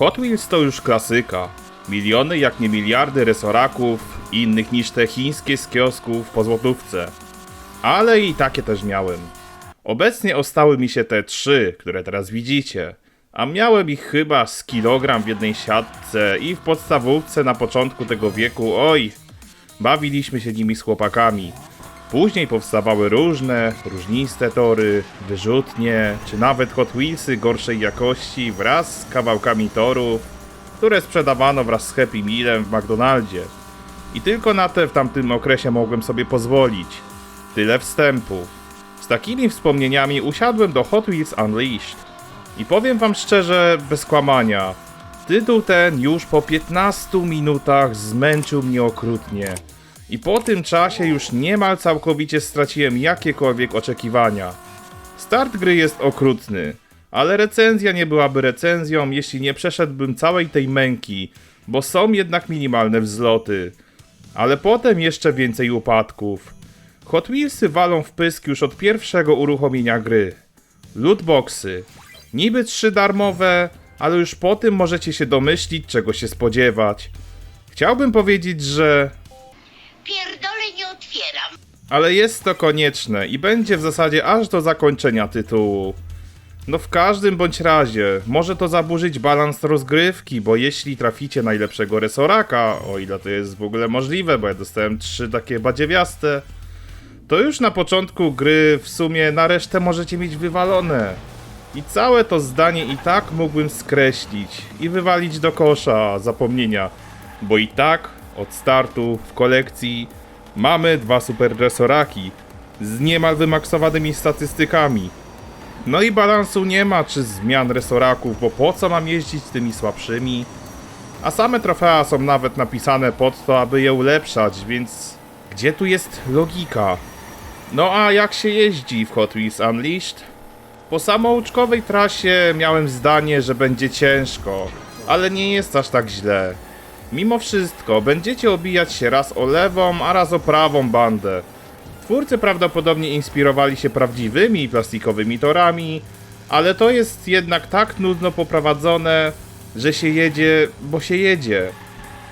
Hot Wheels to już klasyka. Miliony jak nie miliardy resoraków, innych niż te chińskie z kiosków po złotówce. Ale i takie też miałem. Obecnie ostały mi się te trzy, które teraz widzicie. A miałem ich chyba z kilogram w jednej siatce i w podstawówce na początku tego wieku, oj, bawiliśmy się nimi z chłopakami. Później powstawały różne, różniste tory, wyrzutnie, czy nawet Hot Wheelsy gorszej jakości wraz z kawałkami torów, które sprzedawano wraz z Happy Mealem w McDonaldzie. I tylko na te w tamtym okresie mogłem sobie pozwolić. Tyle wstępu. Z takimi wspomnieniami usiadłem do Hot Wheels Unleashed. I powiem wam szczerze, bez kłamania, tytuł ten już po 15 minutach zmęczył mnie okrutnie. I po tym czasie już niemal całkowicie straciłem jakiekolwiek oczekiwania. Start gry jest okrutny, ale recenzja nie byłaby recenzją, jeśli nie przeszedłbym całej tej męki, bo są jednak minimalne wzloty. Ale potem jeszcze więcej upadków. Hot Wheelsy walą w pysk już od pierwszego uruchomienia gry. Lootboxy. Niby trzy darmowe, ale już po tym możecie się domyślić, czego się spodziewać. Chciałbym powiedzieć, że Pierdolę nie otwieram. ale jest to konieczne i będzie w zasadzie aż do zakończenia tytułu. No w każdym bądź razie, może to zaburzyć balans rozgrywki, bo jeśli traficie najlepszego resoraka, o ile to jest w ogóle możliwe, bo ja dostałem trzy takie badziewiaste, to już na początku gry w sumie na resztę możecie mieć wywalone. I całe to zdanie i tak mógłbym skreślić i wywalić do kosza zapomnienia, bo i tak od startu w kolekcji mamy dwa super resoraki z niemal wymaksowanymi statystykami. No i balansu nie ma czy zmian resoraków, bo po co mam jeździć tymi słabszymi? A same trofea są nawet napisane pod to, aby je ulepszać, więc gdzie tu jest logika? No a jak się jeździ w Hot Wheels Unleashed? Po samouczkowej trasie miałem zdanie, że będzie ciężko, ale nie jest aż tak źle. Mimo wszystko, będziecie obijać się raz o lewą, a raz o prawą bandę. Twórcy prawdopodobnie inspirowali się prawdziwymi plastikowymi torami, ale to jest jednak tak nudno poprowadzone, że się jedzie, bo się jedzie.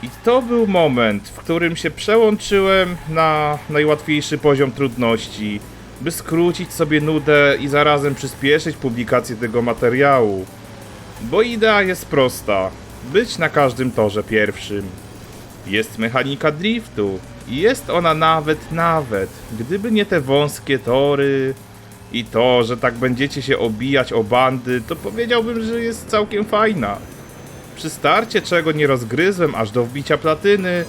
I to był moment, w którym się przełączyłem na najłatwiejszy poziom trudności, by skrócić sobie nudę i zarazem przyspieszyć publikację tego materiału. Bo idea jest prosta: być na każdym torze pierwszym. Jest mechanika driftu i jest ona nawet, nawet, gdyby nie te wąskie tory i to, że tak będziecie się obijać o bandy, to powiedziałbym, że jest całkiem fajna. Przy starcie, czego nie rozgryzłem aż do wbicia platyny,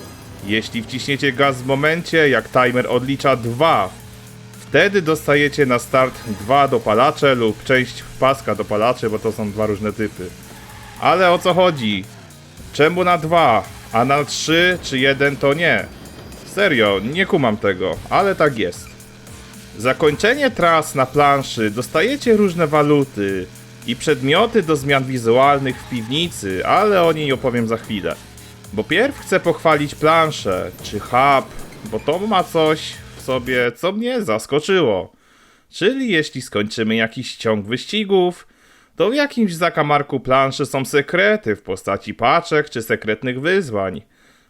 jeśli wciśniecie gaz w momencie, jak timer odlicza 2, wtedy dostajecie na start dwa dopalacze lub część paska dopalaczy, bo to są dwa różne typy. Ale o co chodzi? Czemu na dwa, a na trzy czy jeden to nie? Serio, nie kumam tego, ale tak jest. Zakończenie tras na planszy dostajecie różne waluty i przedmioty do zmian wizualnych w piwnicy, ale o niej opowiem za chwilę. Bo pierw chcę pochwalić planszę, czy hub, bo to ma coś w sobie, co mnie zaskoczyło. Czyli jeśli skończymy jakiś ciąg wyścigów, to w jakimś zakamarku planszy są sekrety w postaci paczek czy sekretnych wyzwań.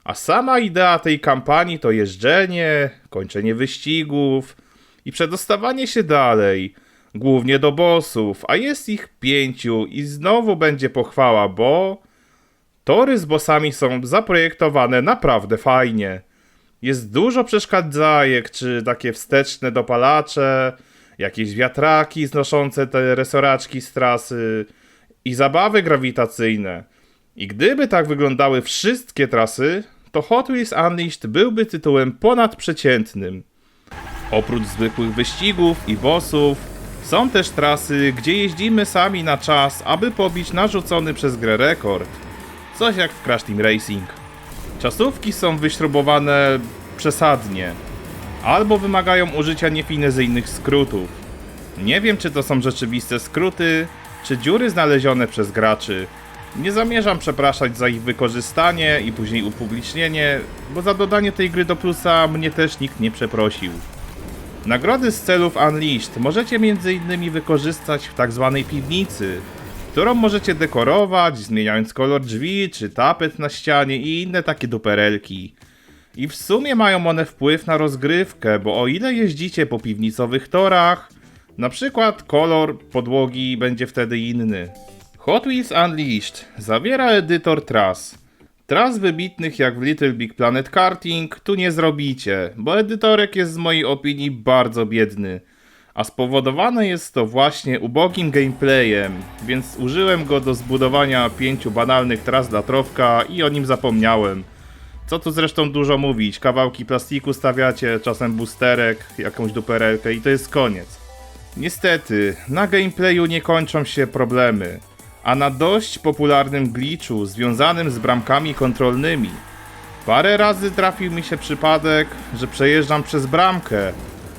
A sama idea tej kampanii to jeżdżenie, kończenie wyścigów i przedostawanie się dalej, głównie do bossów, a jest ich pięciu i znowu będzie pochwała, bo tory z bossami są zaprojektowane naprawdę fajnie. Jest dużo przeszkadzajek, czy takie wsteczne dopalacze, jakieś wiatraki znoszące te resoraczki z trasy i zabawy grawitacyjne. I gdyby tak wyglądały wszystkie trasy, to Hot Wheels Unleashed byłby tytułem ponadprzeciętnym. Oprócz zwykłych wyścigów i bossów, są też trasy, gdzie jeździmy sami na czas, aby pobić narzucony przez grę rekord. Coś jak w Crash Team Racing. Czasówki są wyśrubowane przesadnie, albo wymagają użycia niefinezyjnych skrótów. Nie wiem, czy to są rzeczywiste skróty, czy dziury znalezione przez graczy. Nie zamierzam przepraszać za ich wykorzystanie i później upublicznienie, bo za dodanie tej gry do plusa mnie też nikt nie przeprosił. Nagrody z celów Unleashed możecie m.in. wykorzystać w tak zwanej piwnicy, którą możecie dekorować, zmieniając kolor drzwi, czy tapet na ścianie i inne takie duperelki. I w sumie mają one wpływ na rozgrywkę, bo o ile jeździcie po piwnicowych torach, na przykład kolor podłogi będzie wtedy inny. Hot Wheels Unleashed zawiera edytor tras. Tras wybitnych jak w Little Big Planet Karting tu nie zrobicie, bo edytorek jest z mojej opinii bardzo biedny. A spowodowane jest to właśnie ubogim gameplayem, więc użyłem go do zbudowania pięciu banalnych tras dla trofka i o nim zapomniałem. Co tu zresztą dużo mówić, kawałki plastiku stawiacie, czasem boosterek, jakąś duperelkę i to jest koniec. Niestety, na gameplayu nie kończą się problemy, a na dość popularnym glitchu związanym z bramkami kontrolnymi. Parę razy trafił mi się przypadek, że przejeżdżam przez bramkę.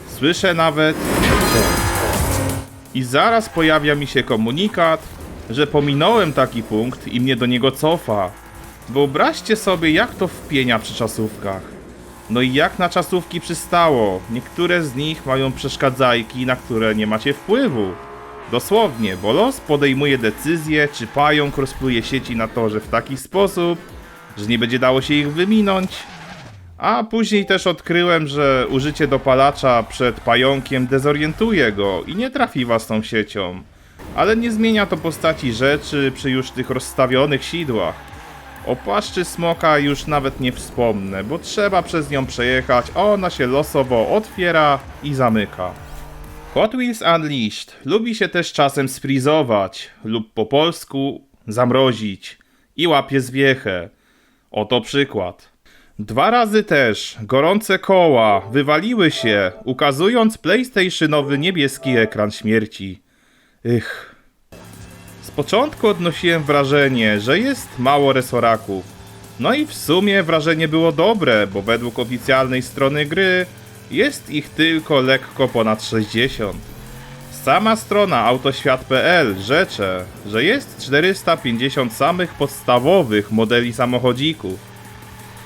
Słyszę nawet i zaraz pojawia mi się komunikat, że pominąłem taki punkt i mnie do niego cofa. Wyobraźcie sobie, jak to wpienia przy czasówkach. No i jak na czasówki przystało, niektóre z nich mają przeszkadzajki, na które nie macie wpływu. Dosłownie, bo los podejmuje decyzję, czy pająk rozpluje sieci na torze w taki sposób, że nie będzie dało się ich wyminąć. A później też odkryłem, że użycie dopalacza przed pająkiem dezorientuje go i nie trafi was tą siecią. Ale nie zmienia to postaci rzeczy przy już tych rozstawionych sidłach. O płaszczy smoka już nawet nie wspomnę, bo trzeba przez nią przejechać, a ona się losowo otwiera i zamyka. Hot Wheels Unleashed lubi się też czasem sfrizować lub po polsku zamrozić i łapie zwiechę. Oto przykład. Dwa razy też gorące koła wywaliły się, ukazując PlayStationowy niebieski ekran śmierci. Ych. Początku odnosiłem wrażenie, że jest mało resoraków. No i w sumie wrażenie było dobre, bo według oficjalnej strony gry jest ich tylko lekko ponad 60. Sama strona autoświat.pl rzecze, że jest 450 samych podstawowych modeli samochodzików.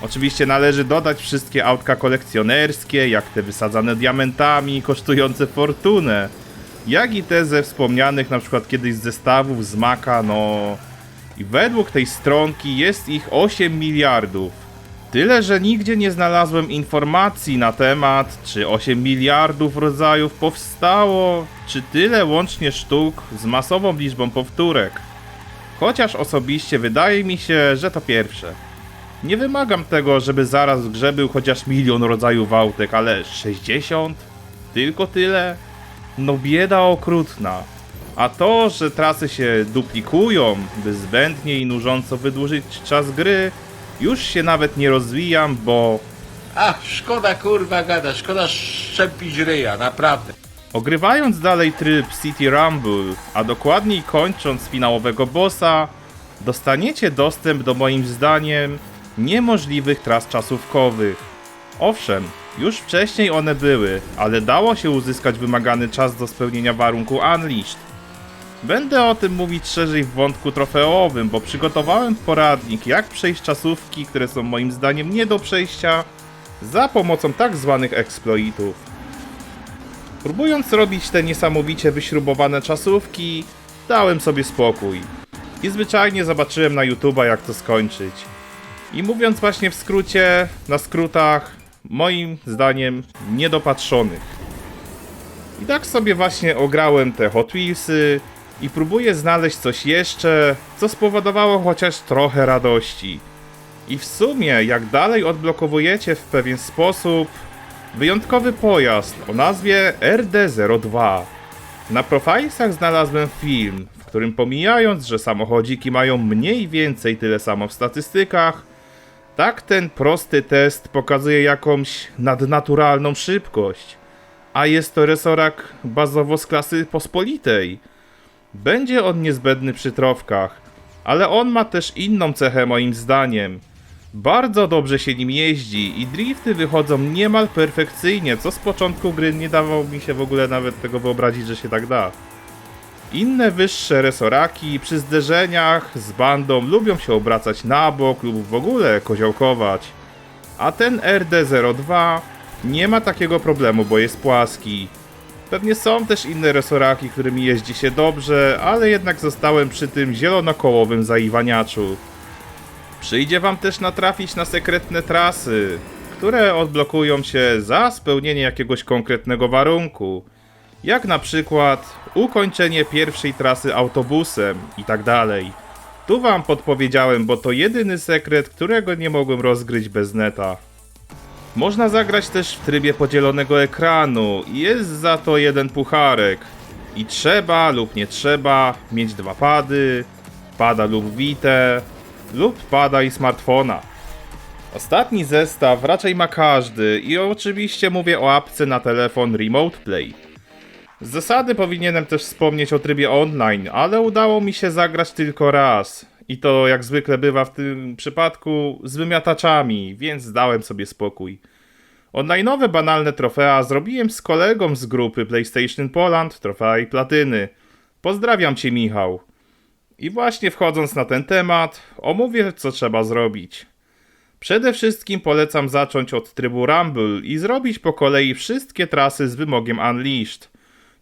Oczywiście należy dodać wszystkie autka kolekcjonerskie, jak te wysadzane diamentami, kosztujące fortunę, jak i te ze wspomnianych na przykład kiedyś zestawów z Maka, no... I według tej stronki jest ich 8 miliardów. Tyle, że nigdzie nie znalazłem informacji na temat, czy 8 miliardów rodzajów powstało, czy tyle łącznie sztuk z masową liczbą powtórek. Chociaż osobiście wydaje mi się, że to pierwsze. Nie wymagam tego, żeby zaraz w grze był chociaż milion rodzajów autek, ale 60? Tylko tyle? No bieda okrutna. A to, że trasy się duplikują, by zbędnie i nużąco wydłużyć czas gry, już się nawet nie rozwijam, bo Ach, szkoda kurwa gada, szkoda szczepić ryja, naprawdę. Ogrywając dalej tryb City Rumble, a dokładniej kończąc finałowego bossa, dostaniecie dostęp do moim zdaniem niemożliwych tras czasówkowych. Owszem, już wcześniej one były, ale dało się uzyskać wymagany czas do spełnienia warunku Unleashed. Będę o tym mówić szerzej w wątku trofeowym, bo przygotowałem poradnik jak przejść czasówki, które są moim zdaniem nie do przejścia, za pomocą tak zwanych exploitów. Próbując robić te niesamowicie wyśrubowane czasówki, dałem sobie spokój. I zwyczajnie zobaczyłem na YouTube'a jak to skończyć. I mówiąc właśnie w skrócie, na skrótach, moim zdaniem niedopatrzonych. I tak sobie właśnie ograłem te Hot Wheelsy i próbuję znaleźć coś jeszcze, co spowodowało chociaż trochę radości. I w sumie, jak dalej odblokowujecie w pewien sposób wyjątkowy pojazd o nazwie RD-02. Na Profilesach znalazłem film, w którym pomijając, że samochodziki mają mniej więcej tyle samo w statystykach, tak ten prosty test pokazuje jakąś nadnaturalną szybkość. A jest to resorak bazowo z klasy pospolitej. Będzie on niezbędny przy trofkach, ale on ma też inną cechę moim zdaniem. Bardzo dobrze się nim jeździ i drifty wychodzą niemal perfekcyjnie, co z początku gry nie dawało mi się w ogóle nawet tego wyobrazić, że się tak da. Inne wyższe resoraki przy zderzeniach z bandą lubią się obracać na bok lub w ogóle koziołkować. A ten RD02 nie ma takiego problemu, bo jest płaski. Pewnie są też inne resoraki, którymi jeździ się dobrze, ale jednak zostałem przy tym zielonokołowym zaiwaniaczu. Przyjdzie wam też natrafić na sekretne trasy, które odblokują się za spełnienie jakiegoś konkretnego warunku. Jak na przykład ukończenie pierwszej trasy autobusem i tak dalej. Tu wam podpowiedziałem, bo to jedyny sekret, którego nie mogłem rozgryźć bez neta. Można zagrać też w trybie podzielonego ekranu jest za to jeden pucharek. I trzeba lub nie trzeba mieć dwa pady, pada lub wite, lub pada i smartfona. Ostatni zestaw raczej ma każdy i oczywiście mówię o apce na telefon Remote Play. Z zasady powinienem też wspomnieć o trybie online, ale udało mi się zagrać tylko raz. I to jak zwykle bywa w tym przypadku z wymiataczami, więc dałem sobie spokój. Online'owe banalne trofea zrobiłem z kolegą z grupy PlayStation Poland, trofea i platyny. Pozdrawiam cię Michał. I właśnie wchodząc na ten temat, omówię co trzeba zrobić. Przede wszystkim polecam zacząć od trybu Rumble i zrobić po kolei wszystkie trasy z wymogiem Unleashed,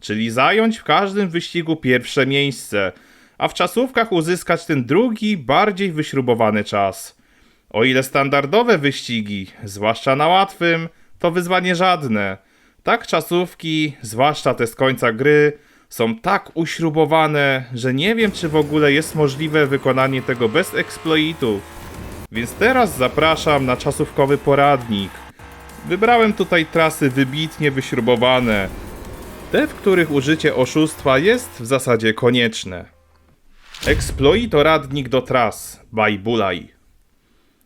czyli zająć w każdym wyścigu pierwsze miejsce, a w czasówkach uzyskać ten drugi, bardziej wyśrubowany czas. O ile standardowe wyścigi, zwłaszcza na łatwym, to wyzwanie żadne. Tak czasówki, zwłaszcza te z końca gry, są tak uśrubowane, że nie wiem czy w ogóle jest możliwe wykonanie tego bez exploitów. Więc teraz zapraszam na czasówkowy poradnik. Wybrałem tutaj trasy wybitnie wyśrubowane. Te, w których użycie oszustwa jest w zasadzie konieczne. Exploitoradnik do tras by Bulaj.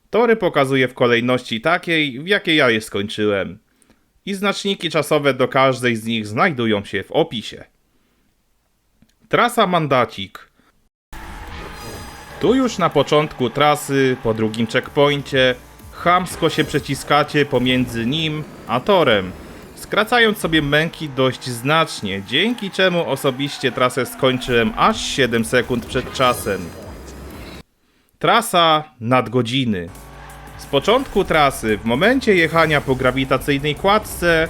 Tory pokazuję w kolejności takiej, w jakiej ja je skończyłem. I znaczniki czasowe do każdej z nich znajdują się w opisie. Trasa Mandacik. Tu już na początku trasy, po drugim checkpoincie, chamsko się przeciskacie pomiędzy nim a torem, skracając sobie męki dość znacznie, dzięki czemu osobiście trasę skończyłem aż 7 sekund przed czasem. Trasa nadgodziny. Z początku trasy, w momencie jechania po grawitacyjnej kładce,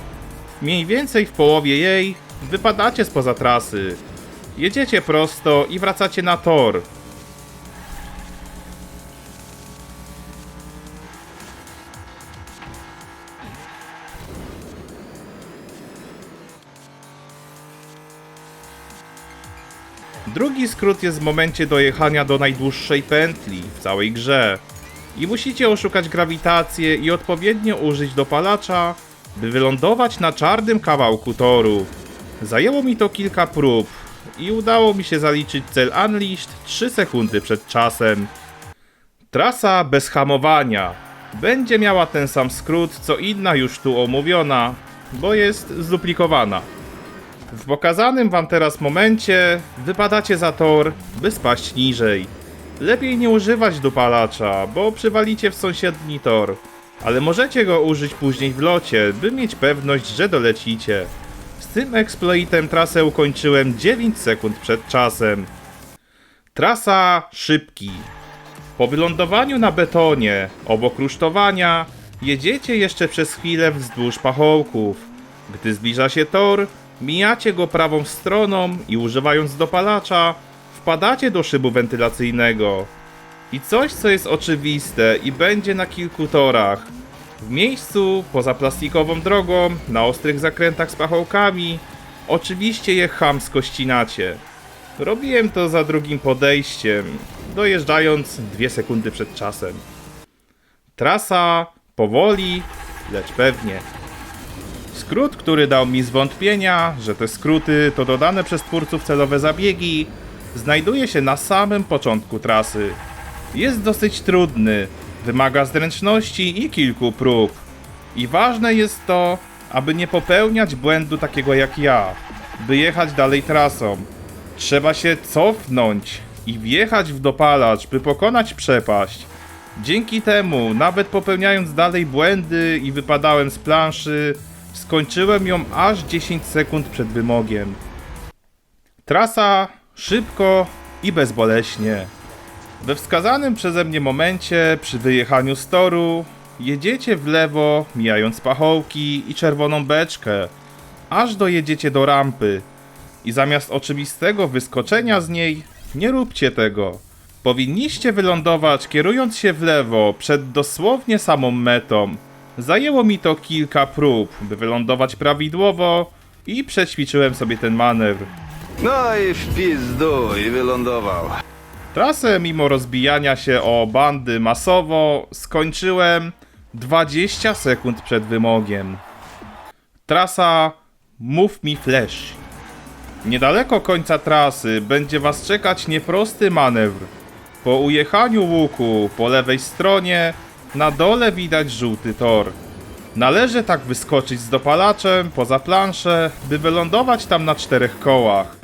mniej więcej w połowie jej, wypadacie spoza trasy. Jedziecie prosto i wracacie na tor. Drugi skrót jest w momencie dojechania do najdłuższej pętli w całej grze. I musicie oszukać grawitację i odpowiednio użyć dopalacza, by wylądować na czarnym kawałku toru. Zajęło mi to kilka prób i udało mi się zaliczyć cel Unleashed 3 sekundy przed czasem. Trasa bez hamowania. Będzie miała ten sam skrót co inna już tu omówiona, bo jest zduplikowana. W pokazanym wam teraz momencie wypadacie za tor, by spaść niżej. Lepiej nie używać dopalacza, bo przywalicie w sąsiedni tor, ale możecie go użyć później w locie, by mieć pewność, że dolecicie. Z tym exploitem trasę ukończyłem 9 sekund przed czasem. Trasa szybki. Po wylądowaniu na betonie, obok rusztowania, jedziecie jeszcze przez chwilę wzdłuż pachołków. Gdy zbliża się tor, mijacie go prawą stroną i używając dopalacza, wpadacie do szybu wentylacyjnego. I coś, co jest oczywiste i będzie na kilku torach. W miejscu, poza plastikową drogą, na ostrych zakrętach z pachołkami, oczywiście je chamsko ścinacie. Robiłem to za drugim podejściem, dojeżdżając dwie sekundy przed czasem. Trasa powoli, lecz pewnie. Skrót, który dał mi zwątpienia, że te skróty to dodane przez twórców celowe zabiegi, znajduje się na samym początku trasy. Jest dosyć trudny, wymaga zręczności i kilku prób. I ważne jest to, aby nie popełniać błędu takiego jak ja, by jechać dalej trasą. Trzeba się cofnąć i wjechać w dopalacz, by pokonać przepaść. Dzięki temu, nawet popełniając dalej błędy i wypadałem z planszy, skończyłem ją aż 10 sekund przed wymogiem. Trasa szybko i bezboleśnie. We wskazanym przeze mnie momencie, przy wyjechaniu z toru, jedziecie w lewo, mijając pachołki i czerwoną beczkę. aż dojedziecie do rampy. I zamiast oczywistego wyskoczenia z niej, nie róbcie tego. Powinniście wylądować kierując się w lewo przed dosłownie samą metą. Zajęło mi to kilka prób, by wylądować prawidłowo i przećwiczyłem sobie ten manewr. No i w pizdu i wylądował. Trasę mimo rozbijania się o bandy masowo skończyłem 20 sekund przed wymogiem. Trasa Move Me Flash. Niedaleko końca trasy będzie was czekać nieprosty manewr. Po ujechaniu łuku po lewej stronie na dole widać żółty tor. Należy tak wyskoczyć z dopalaczem poza planszę, by wylądować tam na czterech kołach.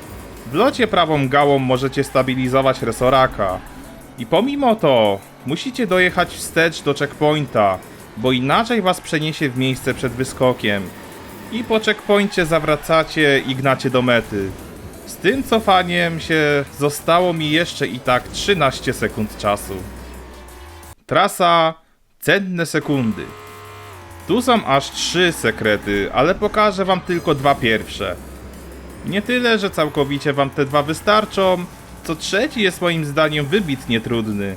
W locie prawą gałą możecie stabilizować resoraka. I pomimo to musicie dojechać wstecz do checkpointa, bo inaczej was przeniesie w miejsce przed wyskokiem. I po checkpoincie zawracacie i gnacie do mety. Z tym cofaniem się zostało mi jeszcze i tak 13 sekund czasu. Trasa cenne sekundy. Tu są aż trzy sekrety, ale pokażę wam tylko dwa pierwsze. Nie tyle, że całkowicie wam te dwa wystarczą, co trzeci jest moim zdaniem wybitnie trudny.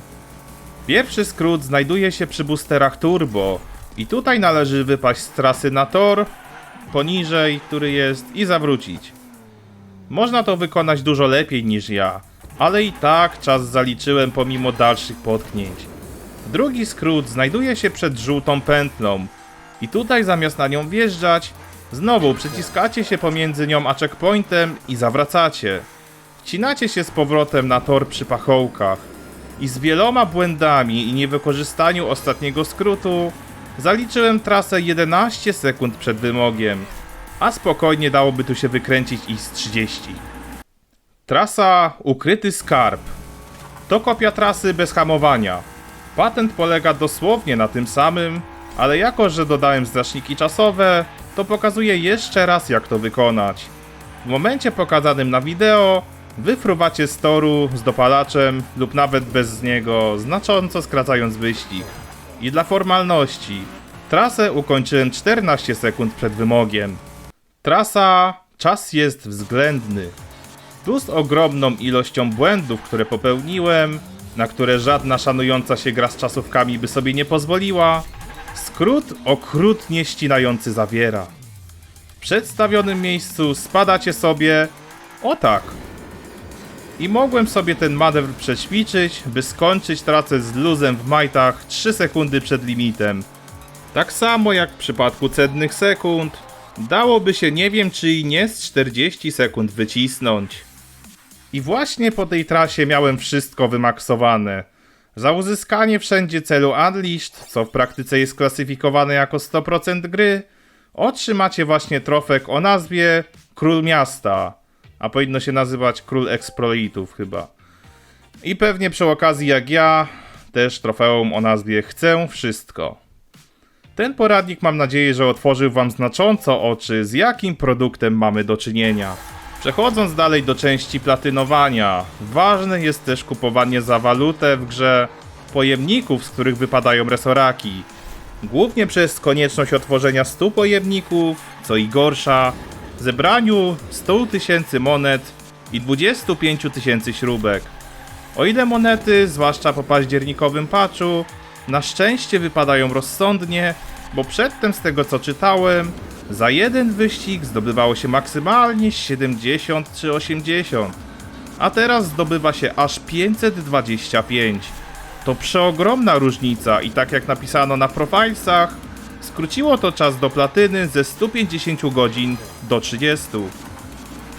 Pierwszy skrót znajduje się przy boosterach turbo i tutaj należy wypaść z trasy na tor, poniżej, który jest i zawrócić. Można to wykonać dużo lepiej niż ja, ale i tak czas zaliczyłem pomimo dalszych potknięć. Drugi skrót znajduje się przed żółtą pętlą i tutaj zamiast na nią wjeżdżać, znowu przyciskacie się pomiędzy nią a checkpointem i zawracacie. Wcinacie się z powrotem na tor przy pachołkach i z wieloma błędami i niewykorzystaniu ostatniego skrótu zaliczyłem trasę 11 sekund przed wymogiem, a spokojnie dałoby tu się wykręcić i z 30. Trasa Ukryty Skarb to kopia trasy bez hamowania. Patent polega dosłownie na tym samym, ale jako, że dodałem znaczniki czasowe, to pokazuję jeszcze raz jak to wykonać. W momencie pokazanym na wideo wyfruwacie z toru z dopalaczem lub nawet bez niego, znacząco skracając wyścig. I dla formalności, trasę ukończyłem 14 sekund przed wymogiem. Trasa, czas jest względny. Tu z ogromną ilością błędów, które popełniłem, na które żadna szanująca się gra z czasówkami by sobie nie pozwoliła, skrót okrutnie ścinający zawiera. W przedstawionym miejscu spadacie sobie o tak. I mogłem sobie ten manewr przećwiczyć, by skończyć tracę z luzem w majtach 3 sekundy przed limitem. Tak samo jak w przypadku cennych sekund, dałoby się nie wiem czy i nie z 40 sekund wycisnąć. I właśnie po tej trasie miałem wszystko wymaksowane. Za uzyskanie wszędzie celu Unleashed, co w praktyce jest klasyfikowane jako 100% gry, otrzymacie właśnie trofek o nazwie Król Miasta, a powinno się nazywać Król Exploitów chyba. I pewnie przy okazji jak ja, też trofeum o nazwie Chcę Wszystko. Ten poradnik mam nadzieję, że otworzył Wam znacząco oczy, z jakim produktem mamy do czynienia. Przechodząc dalej do części platynowania, ważne jest też kupowanie za walutę w grze pojemników, z których wypadają resoraki. Głównie przez konieczność otworzenia 100 pojemników, co i gorsza, zebraniu 100 tysięcy monet i 25 tysięcy śrubek. O ile monety, zwłaszcza po październikowym patchu, na szczęście wypadają rozsądnie, bo przedtem z tego co czytałem, za jeden wyścig zdobywało się maksymalnie 70 czy 80, a teraz zdobywa się aż 525. To przeogromna różnica i tak jak napisano na profilesach, skróciło to czas do platyny ze 150 godzin do 30.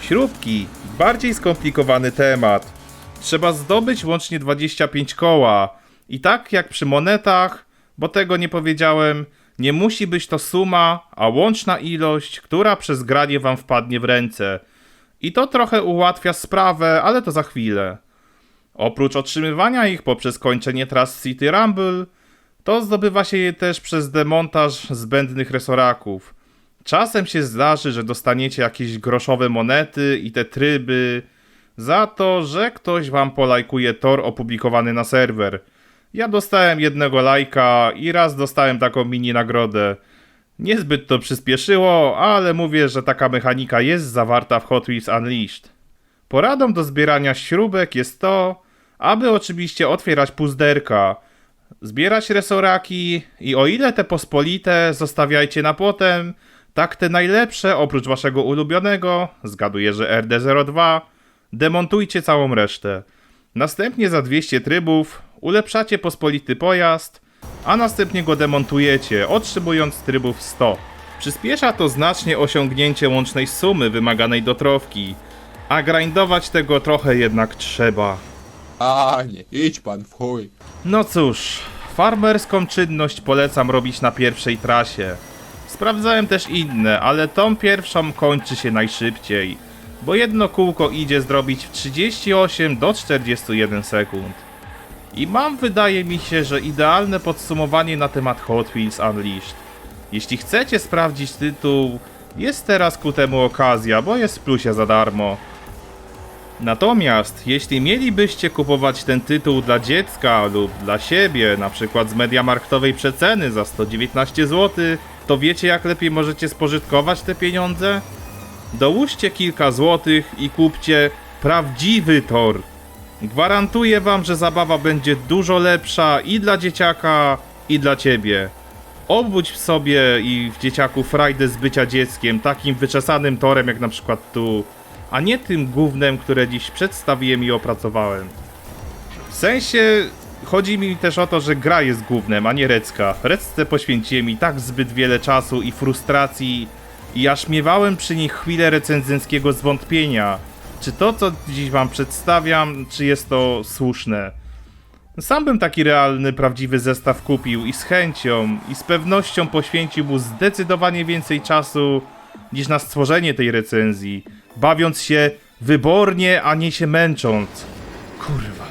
Śrubki, bardziej skomplikowany temat. Trzeba zdobyć łącznie 25 koła. I tak jak przy monetach, bo tego nie powiedziałem, nie musi być to suma, a łączna ilość, która przez granie wam wpadnie w ręce. I to trochę ułatwia sprawę, ale to za chwilę. Oprócz otrzymywania ich poprzez kończenie tras City Rumble, to zdobywa się je też przez demontaż zbędnych resoraków. Czasem się zdarzy, że dostaniecie jakieś groszowe monety i te tryby za to, że ktoś wam polajkuje tor opublikowany na serwer. Ja dostałem jednego lajka i raz dostałem taką mini nagrodę. Niezbyt to przyspieszyło, ale mówię, że taka mechanika jest zawarta w Hot Wheels Unleashed. Poradą do zbierania śrubek jest to, aby oczywiście otwierać puzderka, zbierać resoraki i o ile te pospolite zostawiajcie na potem, tak te najlepsze oprócz waszego ulubionego, zgaduję, że RD02, demontujcie całą resztę. Następnie za 200 trybów ulepszacie pospolity pojazd, a następnie go demontujecie, otrzymując trybów 100. Przyspiesza to znacznie osiągnięcie łącznej sumy wymaganej do trofki, a grindować tego trochę jednak trzeba. A nie, idź pan w chuj. No cóż, farmerską czynność polecam robić na pierwszej trasie. Sprawdzałem też inne, ale tą pierwszą kończy się najszybciej, bo jedno kółko idzie zrobić w 38 do 41 sekund. I mam wydaje mi się, że idealne podsumowanie na temat Hot Wheels Unleashed. Jeśli chcecie sprawdzić tytuł, jest teraz ku temu okazja, bo jest w plusie za darmo. Natomiast jeśli mielibyście kupować ten tytuł dla dziecka lub dla siebie, na przykład z mediamarktowej przeceny za 119 zł, to wiecie jak lepiej możecie spożytkować te pieniądze? Dołóżcie kilka złotych i kupcie prawdziwy tor. Gwarantuję wam, że zabawa będzie dużo lepsza i dla dzieciaka, i dla ciebie. Obudź w sobie i w dzieciaku frajdę z bycia dzieckiem, takim wyczesanym torem jak na przykład tu, a nie tym gównem, które dziś przedstawiłem i opracowałem. W sensie chodzi mi też o to, że gra jest gównem, a nie Recka. Recce poświęciłem i tak zbyt wiele czasu i frustracji i aż miewałem przy nich chwilę recenzenckiego zwątpienia. Czy to, co dziś wam przedstawiam, czy jest to słuszne? Sam bym taki realny, prawdziwy zestaw kupił i z chęcią, i z pewnością poświęcił mu zdecydowanie więcej czasu niż na stworzenie tej recenzji, bawiąc się wybornie, a nie się męcząc. Kurwa.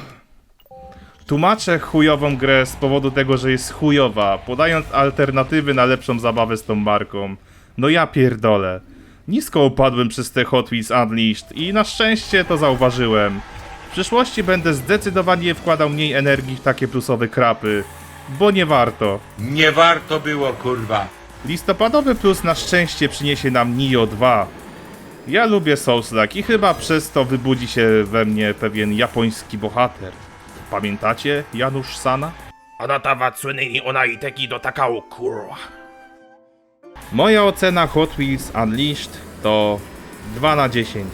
Tłumaczę chujową grę z powodu tego, że jest chujowa, podając alternatywy na lepszą zabawę z tą marką. No ja pierdolę. Nisko upadłem przez te Hot Wheels Unleashed i na szczęście to zauważyłem. W przyszłości będę zdecydowanie wkładał mniej energii w takie plusowe krapy, bo nie warto. Nie warto było, kurwa. Listopadowy plus na szczęście przyniesie nam Nio 2. Ja lubię Souls-like i chyba przez to wybudzi się we mnie pewien japoński bohater. Pamiętacie Janusz Sana? あなたは常に同い敵と戦うkurwa. Moja ocena Hot Wheels Unleashed to 2 na 10.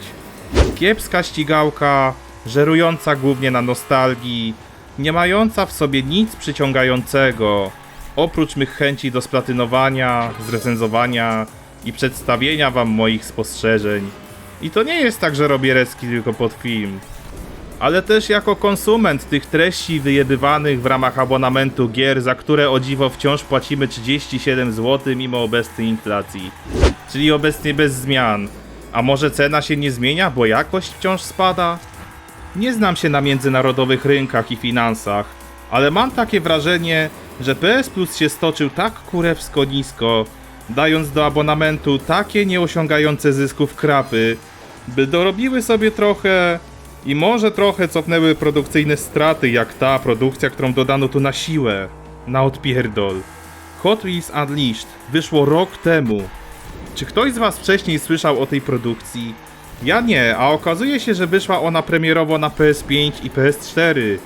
Kiepska ścigałka, żerująca głównie na nostalgii, nie mająca w sobie nic przyciągającego, oprócz mych chęci do splatynowania, zrecenzowania i przedstawienia wam moich spostrzeżeń. I to nie jest tak, że robię reski tylko pod film. Ale też jako konsument tych treści wyjebywanych w ramach abonamentu gier, za które o dziwo wciąż płacimy 37 zł mimo obecnej inflacji. Czyli obecnie bez zmian. A może cena się nie zmienia, bo jakość wciąż spada? Nie znam się na międzynarodowych rynkach i finansach, ale mam takie wrażenie, że PS Plus się stoczył tak kurewsko nisko, dając do abonamentu takie nieosiągające zysków krapy, by dorobiły sobie trochę i może trochę cofnęły produkcyjne straty, jak ta produkcja, którą dodano tu na siłę, na odpierdol. Hot Wheels Unleashed wyszło rok temu. Czy ktoś z was wcześniej słyszał o tej produkcji? Ja nie, a okazuje się, że wyszła ona premierowo na PS5 i PS4.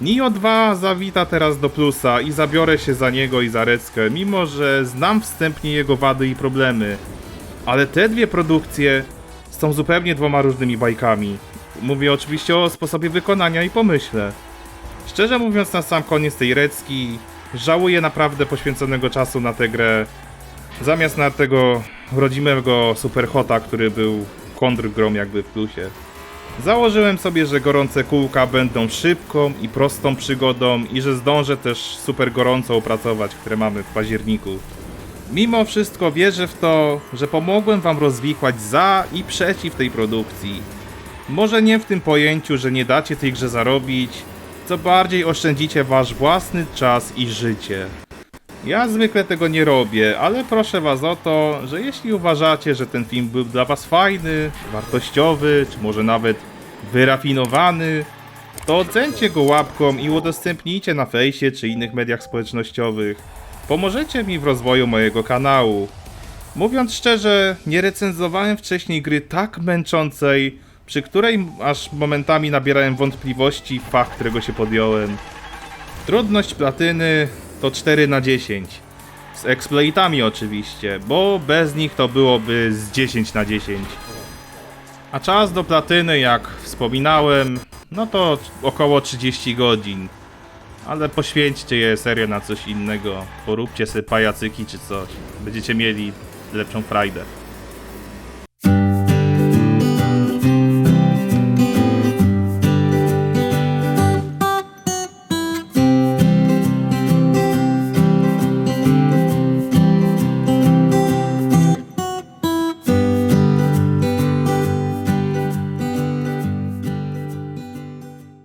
Nio 2 zawita teraz do plusa i zabiorę się za niego i za Reckę, mimo że znam wstępnie jego wady i problemy. Ale te dwie produkcje są zupełnie dwoma różnymi bajkami. Mówię oczywiście o sposobie wykonania i pomyśle. Szczerze mówiąc, na sam koniec tej Recki żałuję naprawdę poświęconego czasu na tę grę. Zamiast na tego rodzimego Superhota, który był kontrgrom jakby w plusie. Założyłem sobie, że gorące kółka będą szybką i prostą przygodą i że zdążę też super gorąco opracować, które mamy w październiku. Mimo wszystko wierzę w to, że pomogłem wam rozwikłać za i przeciw tej produkcji. Może nie w tym pojęciu, że nie dacie tej grze zarobić, co bardziej oszczędzicie wasz własny czas i życie. Ja zwykle tego nie robię, ale proszę was o to, że jeśli uważacie, że ten film był dla was fajny, wartościowy, czy może nawet wyrafinowany, to ocencie go łapką i udostępnijcie na fejsie czy innych mediach społecznościowych. Pomożecie mi w rozwoju mojego kanału. Mówiąc szczerze, nie recenzowałem wcześniej gry tak męczącej, przy której aż momentami nabierałem wątpliwości fach, którego się podjąłem. Trudność platyny to 4 na 10. Z exploitami oczywiście, bo bez nich to byłoby z 10 na 10. A czas do platyny, jak wspominałem, no to około 30 godzin. Ale poświęćcie je serio na coś innego. Poróbcie sobie pajacyki czy coś. Będziecie mieli lepszą frajdę.